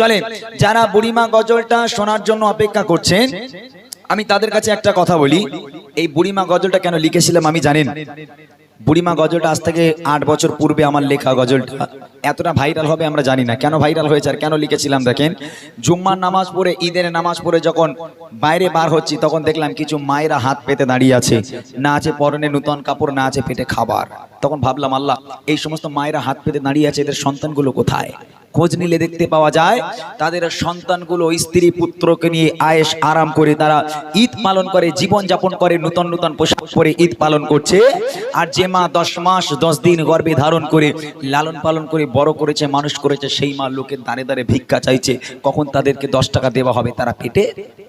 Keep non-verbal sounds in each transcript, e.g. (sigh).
চলেন, যারা বুড়িমা গজলটা শোনার জন্য অপেক্ষা করছেন, আমি তাদের কাছে একটা কথা বলি। এই বুড়িমা গজলটা কেন লিখেছিলাম আমি জানেন? বুড়িমা গজলটা আজ থেকে আট বছর পূর্বে আমার লেখা গজলটা। এতটা ভাইরাল হবে আমরা জানি না। কেন ভাইরাল হয়েছে আর কেন লিখেছিলাম দেখেন? জুম্মার নামাজ পড়ে, ঈদের নামাজ পড়ে যখন বাইরে বার হচ্ছি, তখন দেখলাম কিছু মায়েরা হাত পেতে দাঁড়িয়ে আছে। না আছে পরনে নূতন কাপড়, না আছে পেটে খাবার। তখন ভাবলাম, আল্লাহ, এই সমস্ত মায়েরা হাত পেতে দাঁড়িয়ে আছে, এদের সন্তানগুলো কোথায়? খোঁজ নিলে দেখতে পাওয়া যায়, তাদের সন্তানগুলো স্ত্রী পুত্রকে নিয়ে আয়েস আরাম করে তারা ঈদ পালন করে জীবন যাপন করে, নূতন নূতন পোশাক পরে ঈদ পালন করছে। আর যে মা দশ মাস, দশ দিন গর্ভে ধারণ করে, লালন পালন করে বড় করেছে, মানুষ করেছে, সেই মা লোকের দাঁড়ে দাঁড়ে ভিক্ষা চাইছে। কখন তাদেরকে দশ টাকা দেওয়া হবে, তারা পেটে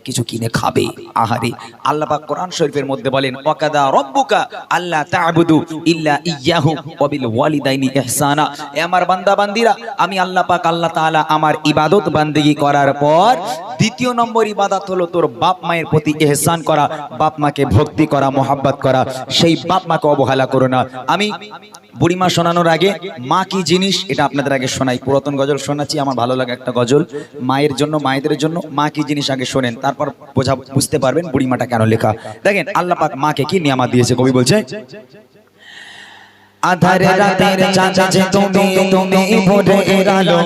কিছু কিনে খাবে। আহারে, আল্লাহ পাক কোরআন শরীফের মধ্যে বলেন, ওয়াকাদা রব্বুকা আল্লাহ তা'বুদু ইল্লা ইয়াহু ওয়া বিল ওয়ালিদাইনি ইহসানা। এ আমার বান্দা বান্দিরা আমি আল্লাহ পাক আল্লাহ তাআলা আমার ইবাদত বান্দেগী করার পর দ্বিতীয় নম্বর ইবাদত হলো তোর বাপ মায়ের প্রতি ইহসান করা, বাপ মাকে ভক্তি করা, মোহাব্বত করা। সেই বাপ মাকে অবহেলা করো না। আমি বুড়িমা শোনানোর আগে মা কি জিনিস, এটা আপনাদের আগে শোনাই। পুরাতন গজল শোনাচ্ছি, আমার ভালো লাগে একটা গজল। মায়ের জন্য, মায়েদের জন্য মা কি জিনিস আগে শোনেন, তারপর বোঝা, বুঝতে পারবেন বুড়িমাটা কেন লেখা। দেখেন আল্লাহ পাক মাকে কি নিয়ামত দিয়েছে, কবি বলছে? আধারে রাতের চাঁদে তুমি তুমি ভোরে এরালো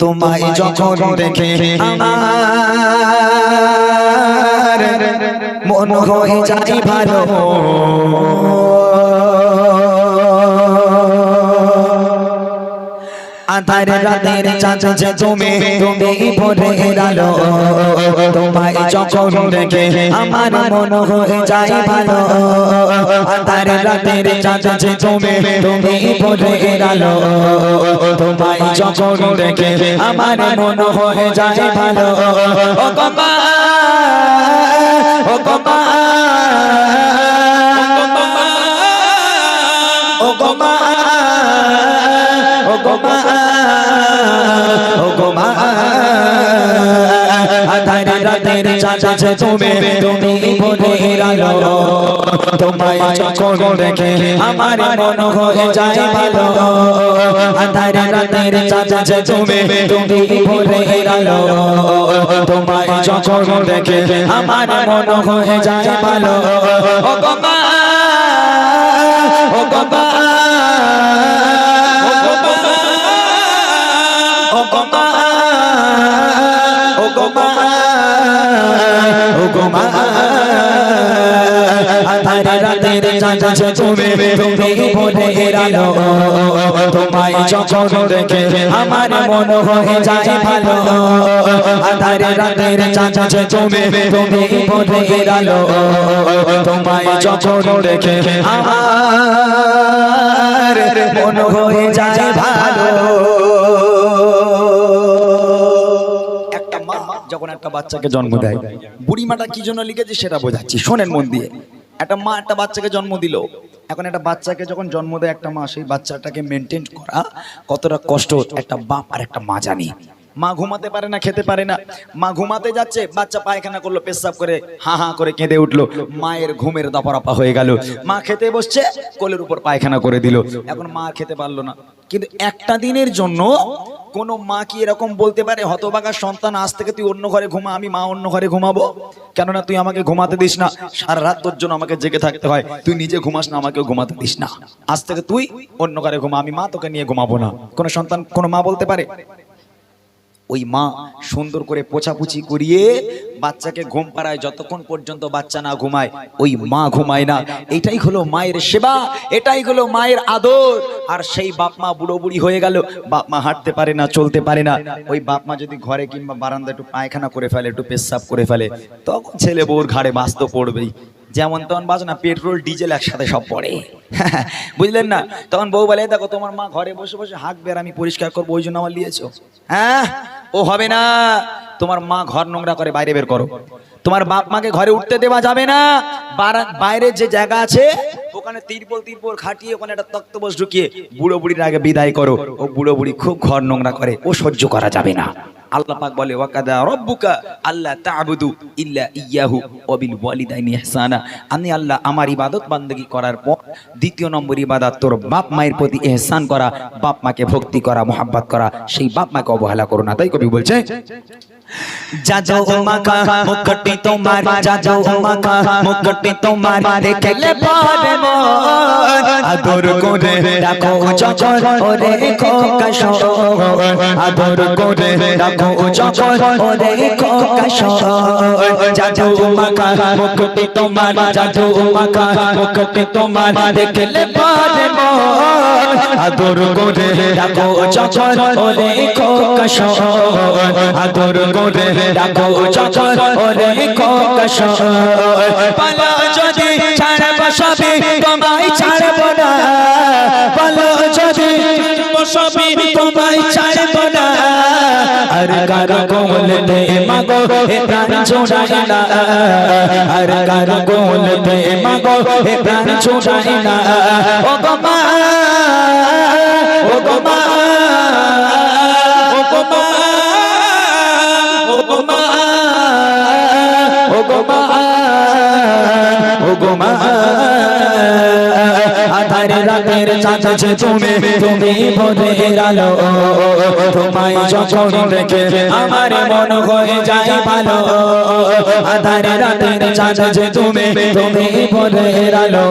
তোমায় যখন দেখে আমার মন হয়ে যায় ভালো। আধার রাতের চাঁদে তুমি তুমি ভোরে এরালো তোমায় যখন দেখে আমার মন হয়ে যায় ভালো। আধার রাতের চাঁদে তুমি তুমি ভোরে এরালো তোমায় যখন দেখে আমার মন হয়ে যায় ভালো। ও গমা ও গমা ও গমা ও গমা ও গমা আধারে রাতের চাঁদে তুমি তুমি ভোরে এরালো তোমায় যখন দেখে আমার মন হয়ে যায় ভালো। তোমায় দেখে আমার মন হয়ে যায় ভালো। ও গমা ও গমা ও গমা আধারে রাতের চাঁদে তুমি তুমি ভোরে এরালো তোমায় যখন দেখে আমার মন হয়ে যায় ভালো। যখন একটা বাচ্চাকে জন্ম দেয়। বুড়ি মাটা কি জন্য লিখেছে সেটা বোঝাচ্ছি। শোনেন মন দিয়ে। একটা মা একটা বাচ্চাকে জন্ম দিল। এখন একটা বাচ্চাকে যখন জন্ম দেয় একটা মা সেই বাচ্চাটাকে মেনটেন করা কতটা কষ্ট একটা বাপ আর একটা মা জানি। মা ঘুমাতে পারে না খেতে পারে না। মা ঘুমাতে যাচ্ছে বাচ্চা পায়খানা করল পেশাব করে হা হা করে কেঁদে উঠল। মায়ের ঘুমের দপরাপা হয়ে গেল। মা খেতে বসছে কোলের উপর পায়খানা করে দিল। এখন মা খেতে পারল না। কিন্তু একটা দিনের জন্য কোন মা কি এরকম বলতে পারে হতবাগা সন্তান, আজ থেকে তুই অন্য ঘরে ঘুমা, আমি মা অন্য ঘরে ঘুমাবো? কেননা তুই আমাকে ঘুমাতে দিস না, সারা রাত তোর জন্য আমাকে জেগে থাকতে হয়, তুই নিজে ঘুমাস না আমাকে ঘুমাতে দিস না। আজ থেকে তুই অন্য ঘরে ঘুমা, আমি মা তোকে নিয়ে ঘুমাবো না। কোন সন্তান কোন মা বলতে পারে? ওই মা সুন্দর করে পোছাপুছি করিয়ে বাচ্চাকে ঘুম পাড়ায়, যতক্ষণ পর্যন্ত বাচ্চা না ঘুমায়, ওই মা ঘুমায় না। এটাই হলো মায়ের সেবা, এটাই হলো মায়ের আদর। আর সেই বাপ মা বুড়ো বুড়ি হয়ে গেল, বাপ মা হাঁটতে পারে না, চলতে পারে না। ওই বাপ মা যদি ঘরে কিংবা বারান্দা একটু পায়খানা করে ফেলে, একটু পেশাব করে ফেলে, তখন ছেলে বউর ঘাড়ে বাস তো পড়বেই। যেমন তখন বাজ না, পেট্রোল, ডিজেল একসাথে সব পড়ে। (laughs) বুঝলেন না? তখন বউ বলে দেখো, তোমার মা ঘরে বসে বসে হাঁকবে আর আমি পরিষ্কার করব, ওই জন্য আমার লিয়েছো হ্যাঁ? ও হবে না। তোমার মা ঘর নোংরা করে বাইরে বের করো। তোমার বাপ মাকে ঘরে উঠতে দেওয়া যাবে না। বাইরে যে জায়গা আছে, ওখানে তিরপল তিরপল খাটিয়ে ওখানে একটা তক্তবস ঢুকিয়ে বুড়ো বুড়ির আগে বিদায় করো। ও বুড়ো বুড়ি খুব ঘর নোংরা করে। ও সহ্য করা যাবে না। আল্লাহ পাক বলে, ওয়াকাদা রব্বুকা আল্লাহ তা'বুদু ইল্লা ইয়াহু ওয়া বিল ওয়ালিদাইনি ইহসানা। আমি আল্লাহ আমার ইবাদত বান্দগি করার পর দ্বিতীয় নম্বর ইবাদত, তোর বাপ মায়ের প্রতি ইহসান করা, বাপ মাকে ভক্তি করা, মোহাব্বত করা, সেই বাপ মাকে অবহেলা করো না। তাই কবি বলছে যা যাও মাকা মুকুটি তোমার যা যাও মাকা মুকুটি তোমার দেখলে পারে মন আদর করে রাখো যখন ওরে খোকা শোন আদর করে রাখো যখন ওরে খোকা শোন যা যাও মাকা মুকুটি তোমার যা যাও মাকা মুকুটি তোমার দেখলে পারে মন আদর করে রাখো, যখন ওরে খোকা শোন আদর করে রাখো, যখন ওরে খোকা শোন পালা যদি ছাড়ব সবে তোমায় ছাড়ব না। পালা যদি সবে তোমায় ছাড়ব না। আর কারও কোলতে মাগো হে প্রাণ না। আর কোলতে মাগো হে প্রাণ না। ও ও গো মা চাঁদছে তুমি তুমি ভোরের আলো। তোমায় যখন দেখে আমার মন হয়ে যায় ভালো। আধারে তুমি তুমি আলো।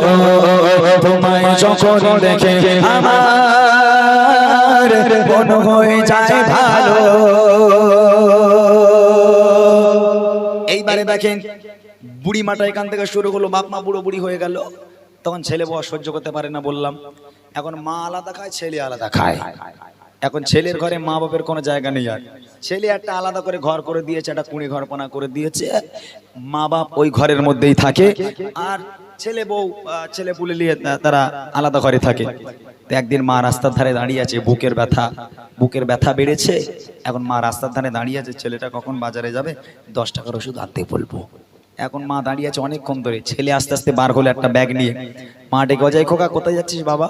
তোমায় যখন দেখে আমার মন হয়ে যায় ভালো। এইবারে দেখেন, বুড়ি মাটা এখান থেকে শুরু হলো, বাপ মা বুড়ো বুড়ি হয়ে গেল। তখন ছেলে বউ সহ্য করতে পারে না বললাম। এখন মা আলাদা খায়, ছেলে আলাদা খায়। এখন ছেলের ঘরে মা বাপের কোনো জায়গা নেই আর। ছেলে একটা আলাদা করে ঘর করে দিয়েছে, একটা কুড়ি ঘরপনা করে দিয়েছে। মা বাপ ওই ঘরের মধ্যেই থাকে। আর ছেলে বউ ছেলে পুলে নিয়ে তারা আলাদা ঘরে থাকে। একদিন মা রাস্তার ধারে দাঁড়িয়ে আছে, বুকের ব্যথা বুকের ব্যথা বেড়েছে। এখন মা রাস্তার ধারে দাঁড়িয়ে আছে, ছেলেটা কখন বাজারে যাবে? দশ টাকার ওষুধ আনতে বলব। এখন মা দাঁড়িয়ে আছে অনেকক্ষণ ধরে। ছেলে আস্তে আস্তে বার হলো একটা ব্যাগ নিয়ে। মা ডেকে অজয় খোকা, কোথায় যাচ্ছিস বাবা?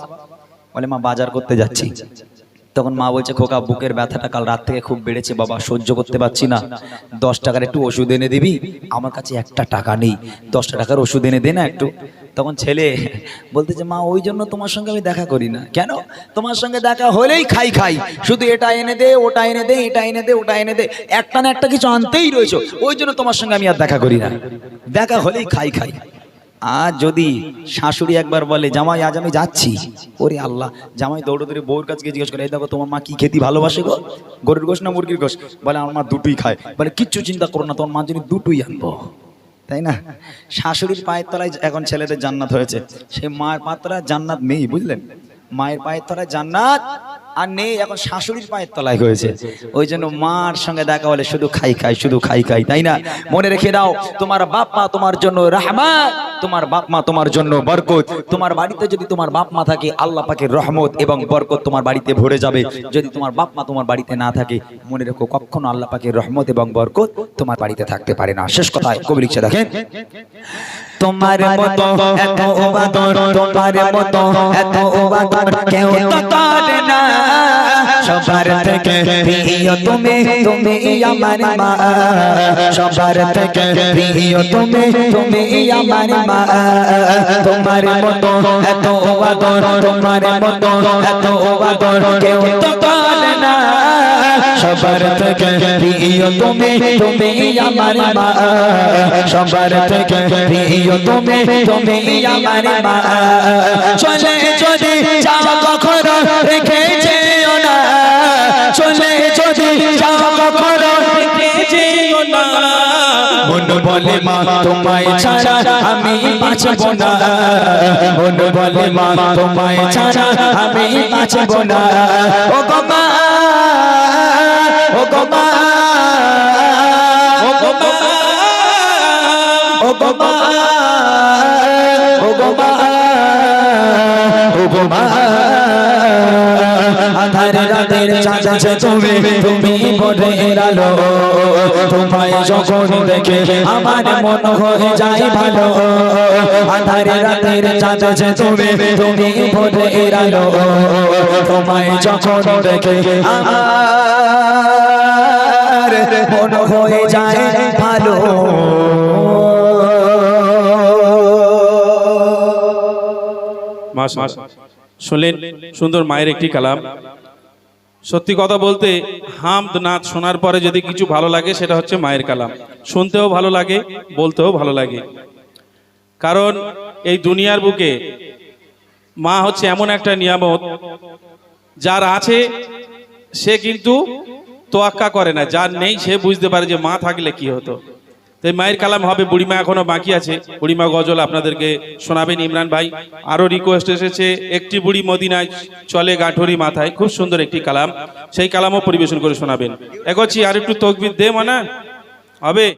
বলে, মা, বাজার করতে যাচ্ছি। তখন মা বলছে, খোকা, বুকের ব্যথাটা কাল রাত থেকে খুব বেড়েছে বাবা, সহ্য করতে পারছি না। দশ টাকার একটু ওষুধ এনে দিবি? আমার কাছে একটা টাকা নেই। দশটা টাকার ওষুধ এনে দে না একটু। তখন ছেলে বলতেছে, মা, ওই জন্য তোমার সঙ্গে আমি দেখা করি না। কেন? তোমার সঙ্গে দেখা হলেই খাই খাই। শুধু এটা এনে দে, ওটা এনে দে, এটা এনে দে, ওটা এনে দে। একটা না একটা কিছু আনতেই রয়েছে। ওই জন্য তোমার সঙ্গে আমি আর দেখা করি না। দেখা হলেই খাই খাই। আর যদি শাশুড়ি একবার বলে, জামাই, আজ আমি যাচ্ছি। ওরে আল্লাহ, জামাই দৌড়ে দৌড়ে বউর কাছে জিজ্ঞেস করে, এই দেখো, তোমার মা কি খেতে ভালোবাসে গো? গরুর গোশ না মুরগির গোশ? বলে, আমার মা দুটোই খায়। বলে, কিচ্ছু চিন্তা করো না, তোমার মা জন্য দুটোই আনব। তাই না? শাশুড়ির পায়ের তলায় এখন ছেলেদের জান্নাত হয়েছে। সেই মায়ের পায়ের জান্নাত নেই, বুঝলেন? মায়ের পায়ের তলায় জান্নাত আর নেই, এখন শাশুড়ির পায়ের তলায় হয়েছে। ওই জন্য মার সঙ্গে দেখা হলে শুধু খাই খাই, শুধু খাই খাই, তাই না? মনে রেখে দাও, তোমার বাপ্পা তোমার জন্য রহমত তোমার বাপ মা তোমার জন্য বরকত। তোমার বাড়িতে যদি তোমার বাপ মা থাকে, আল্লাহ পাকের রহমত এবং বরকত তোমার বাড়িতে ভরে যাবে। যদি তোমার বাপ মা তোমার বাড়িতে না থাকে, মনে রেখো কখনো আল্লাহ পাকের রহমত এবং বরকত তোমার বাড়িতে থাকতে পারে না। শেষ কথায় কবি লিখছে, দেখেন, তোমার মতো এত ওবাদর তোমার মতো এত ওবাদর কেউ তো করে না। সবার থেকে প্রিয় তুমি তুমি আমার মা। সবার থেকে প্রিয় তুমি তুমি আমার মা তোমার মতো এত ওবাদর তোমার মতো এত ওবাদর কেউ তো পারে না। সবার থেকে প্রিয় তুমি তুমি আমার মা। সবার থেকে প্রিয় তুমি তুমি আমার মা। চলে চলে যাও বলে মা, তোমায় ছাড়া আমি বাঁচব না। মন বলে মা, তোমায় ছাড়া আমি বাঁচব না। ও গো মা, ও গো মা, ও গো মা। আধার রাতের চাঁদছে তুমি তুমি ভোরের আলো। তোমায় যখন দেখে আমার মন হয়ে যায় ভালো। আধার রাতের চাঁদছে তুমি তুমি ভোরের আলো। তোমায় যখন দেখে আমার মন হয়ে যায় ভালো। মাস। শুনলেন সুন্দর মায়ের একটি কালাম। সত্যি কথা বলতে হামদ নাচ শোনার পরে যদি কিছু ভালো লাগে, সেটা হচ্ছে মায়ের কালাম। শুনতেও ভালো লাগে, বলতেও ভালো লাগে। কারণ, এই দুনিয়ার বুকে মা হচ্ছে এমন একটা নিয়ামত, যার আছে, সে কিন্তু তোয়াক্কা করে না। যার নেই, সে বুঝতে পারে যে মা থাকলে কি হতো। তাই মায়ের কালাম হবে, বুড়িমা এখনও বাকি আছে। বুড়িমা গজল আপনাদেরকে শোনাবেন ইমরান ভাই। আরও রিকোয়েস্ট এসেছে, একটি বুড়ি মদিনায় চলে গাঠরি মাথায়, খুব সুন্দর একটি কালাম। সেই কালামও পরিবেশন করে শোনাবেন। এগোচ্ছি, আর একটু তকবির দে মানা। হবে।